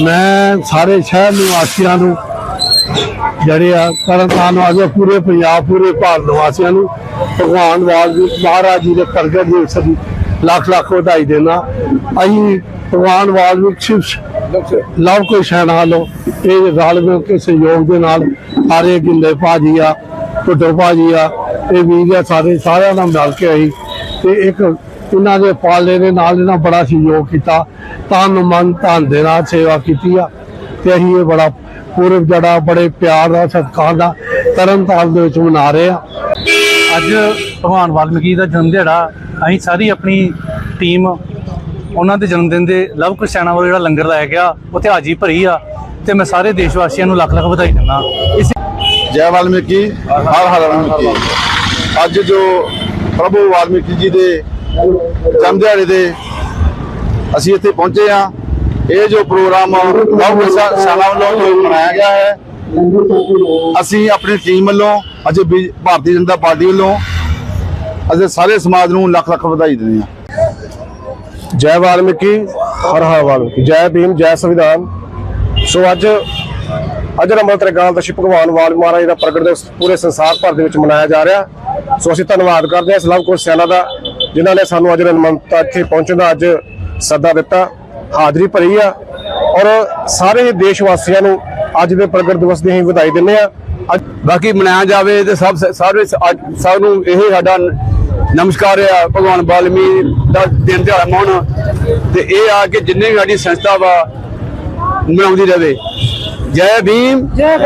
ਮੈਂ ਸਾਰੇ ਸ਼ਹਿਰ ਨਿਵਾਸੀਆਂ ਨੂੰ ਜਿਹੜੇ ਆ, ਤਰਨਤਾਰਨ ਵਾਲੇ ਪੂਰੇ ਪੰਜਾਬ, ਪੂਰੇ ਭਾਰਤ ਨਿਵਾਸੀਆਂ ਨੂੰ, ਭਗਵਾਨ ਵਾਲਮੀਕ ਮਹਾਰਾਜ ਜੀ ਦੇ ਪ੍ਰਗਟ ਦਿਵਸ ਦੀ ਲੱਖ ਲੱਖ ਵਧਾਈ ਦੇਣਾ ਅਸੀਂ ਭਗਵਾਨ ਵਾਲਮੀਕ ਸ਼ਿਵ ਲਵ ਕੋਈ ਸੈਨਾ ਵੱਲੋਂ ਇਹ ਰਲ ਮਿਲ ਕੇ ਸਹਿਯੋਗ ਦੇ ਨਾਲ ਸਾਰੇ ਗਿੰਦੇ ਭਾਜੀ ਆ ਟੁੱਟੋ ਭਾਜੀ ਆ, ਇਹ ਵੀਰ ਆ, ਸਾਰੇ ਸਾਰਿਆਂ ਨਾਲ ਮਿਲ ਕੇ ਅਸੀਂ ਤੇ ਇੱਕ ਇਹਨਾਂ ਦੇ ਪਾਲੇ ਦੇ ਨਾਲ ਇਹਨਾਂ ਬੜਾ ਸਹਿਯੋਗ ਕੀਤਾ ਤਨ ਮਨ ਧਨ ਦੇ ਨਾਲ ਸੇਵਾ ਕੀਤੀ ਆ। ਤੇ ਅਸੀਂ ਇਹ ਬੜਾ ਪੂਰਵ ਜੜਾ ਬੜੇ ਪਿਆਰ ਦਾ ਸਤਿਕਾਰ ਦਾ ਤਰਨ ਤਾਰਨ ਦੇ ਵਿੱਚ ਮਨਾ ਰਹੇ ਆ। ਅੱਜ ਭਗਵਾਨ ਵਾਲਮੀਕੀ ਦਾ ਜਨਮ ਦਿਹਾੜਾ ਅਸੀਂ ਸਾਰੀ ਆਪਣੀ ਟੀਮ ਉਹਨਾਂ ਦੇ ਜਨਮ ਦਿਨ ਦੇ ਲਵ ਕੁਸ਼ ਸੈਨਾ ਵੱਲੋਂ ਜਿਹੜਾ ਲੰਗਰ ਲਾਇਆ ਗਿਆ ਉੱਥੇ ਹਾਜੀ ਭਰੀ ਆ। ਤੇ ਮੈਂ ਸਾਰੇ ਦੇਸ਼ ਵਾਸੀਆਂ ਨੂੰ ਲੱਖ ਲੱਖ ਵਧਾਈ ਦਿੰਦਾ। ਇਸ ਜੈ ਵਾਲਮੀਕੀ ਹਰ ਹਰ ਵਾਲਮੀਕੀ। ਅੱਜ ਜੋ ਪ੍ਰਭੂ ਵਾਲਮੀਕੀ ਜੀ ਦੇ ਜਨਮ ਦੇ ਅਸੀਂ ਇੱਥੇ ਪਹੁੰਚੇ ਆ ਇਹ ਜੋ ਪ੍ਰੋਗਰਾਮ ਬਹੁਤ ਸਾਲਾਂ ਵੱਲੋਂ ਮਨਾਇਆ ਗਿਆ ਹੈ। ਅਸੀਂ ਆਪਣੀ ਟੀਮ ਵੱਲੋਂ, ਅੱਜ ਭਾਰਤੀ ਜਨਤਾ ਪਾਰਟੀ ਵੱਲੋਂ ਅਸੀਂ ਸਾਰੇ ਸਮਾਜ ਨੂੰ ਲੱਖ ਲੱਖ ਵਧਾਈ ਦਿੰਦੇ ਹਾਂ। ਜੈ ਵਾਲਮੀਕੀ, ਹਰ ਹਰ ਵਾਲਮੀਕੀ। ਜੈ ਭੀਮ, ਜੈ ਸੰਵਿਧਾਨ। ਸੋ ਅੱਜ ਅੱਜ ਨੰਬਰ ਤਰਗਾਲ ਦਾ ਸ਼੍ਰੀ ਭਗਵਾਨ ਵਾਲਮੀਕੀ ਮਹਾਰਾਜ ਦਾ ਪ੍ਰਗਟ ਦਿਵਸ ਪੂਰੇ ਸੰਸਾਰ ਭਰ ਦੇ ਵਿੱਚ ਮਨਾਇਆ ਜਾ ਰਿਹਾ। ਸੋ ਅਸੀਂ ਧੰਨਵਾਦ ਕਰਦੇ ਹਾਂ। ਇਸ ਲਵ ਕੋਸ਼ ਸੈਨਾ ਦਾ ਜਿਨ੍ਹਾਂ ਨੇ ਸਾਨੂੰ ਅੱਜ ਨਿਮੰਤਰਣ ਇੱਥੇ ਪਹੁੰਚਣ ਦਾ ਅੱਜ ਸੱਦਾ ਦਿੱਤਾ। ਹਾਜ਼ਰੀ ਭਰੀ ਆ ਔਰ ਸਾਰੇ ਦੇਸ਼ ਵਾਸੀਆਂ ਨੂੰ ਅੱਜ ਦੇ ਪ੍ਰਗਟ ਦਿਵਸ ਦੀ ਅਸੀਂ ਵਧਾਈ ਦਿੰਦੇ ਆ ਅੱਜ ਬਾਕੀ ਮਨਾਇਆ ਜਾਵੇ ਤੇ ਸਭ ਸਾਰੇ ਅੱਜ ਸਭ ਨੂੰ ਇਹ ਸਾਡਾ ਨਮਸਕਾਰ ਆ। ਭਗਵਾਨ ਵਾਲਮੀਕ ਦਾ ਦਿਨ ਦਿਹਾੜਾ ਮਨਾਉਣ। ਤੇ ਇਹ ਆ ਕਿ ਜਿੰਨੇ ਵੀ ਸਾਡੀ ਸੰਸਥਾ ਵਾ ਮਨਾਉਂਦੀ ਰਵੇ। ਜੈ ਭੀਮ ਜੈ